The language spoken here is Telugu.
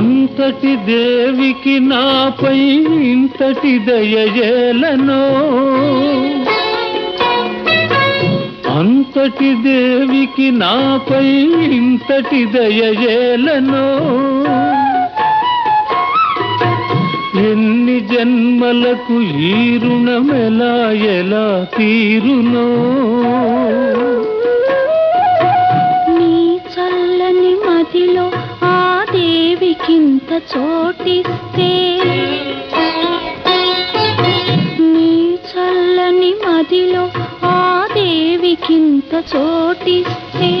అంతటి దేవికి నాపై ఇంతటి దయజేలనో అంతటి దేవికి నాపై ఇంతటి దయజేలనో ఎన్ని జన్మలకు ఈ రుణమెలా ఎలా తీరునో? చోటిస్తే నీ చల్లని మదిలో ఆ దేవికింత చోటిస్తే